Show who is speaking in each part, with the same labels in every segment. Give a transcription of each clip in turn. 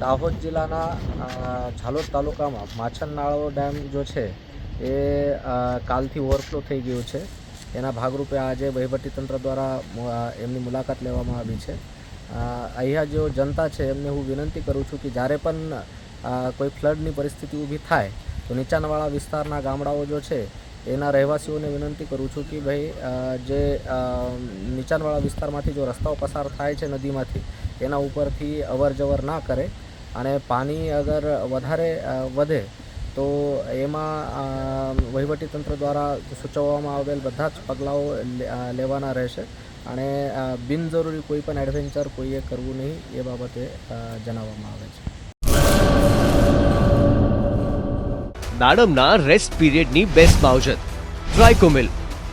Speaker 1: દાહોદ જિલ્લાના ઝાલોદ તાલુકામાં માછનનાળો ડેમ જો છે, એ કાલથી ઓવરફ્લો થઈ ગયું છે. એના ભાગરૂપે આજે વહીવટીતંત્ર દ્વારા એમની મુલાકાત લેવામાં આવી છે. અહીંયા જો જનતા છે, એમને હું વિનંતી કરું છું કે જ્યારે પણ કોઈ ફ્લડની પરિસ્થિતિ ઊભી થાય, તો નીચાણવાળા વિસ્તારના ગામડાઓ જો છે, એના રહેવાસીઓને વિનંતી કરું છું કે ભાઈ જે નીચાણવાળા વિસ્તારમાંથી જો રસ્તાઓ પસાર થાય છે નદીમાંથી, એના ઉપરથી અવર જવર ના કરે. અને પાણી અગર વધારે વધે, તો એમાં વહીવટીતંત્ર દ્વારા સૂચવવામાં આવેલ બધા જ પગલાઓ લેવાના રહેશે. અને બિનજરૂરી કોઈ પણ એડવેન્ચર કોઈએ કરવું નહીં, એ બાબતે જણાવવામાં આવે છે.
Speaker 2: દાડમના રેસ્ટ પીરિયડની બેસ્ટ માવજત ટ્રાઇકોમિલ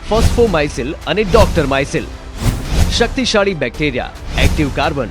Speaker 2: ફોસ્ફોમાઇસિલ અને ડોક્ટર માઇસિલ શક્તિશાળી બેક્ટેરિયા એક્ટિવ કાર્બન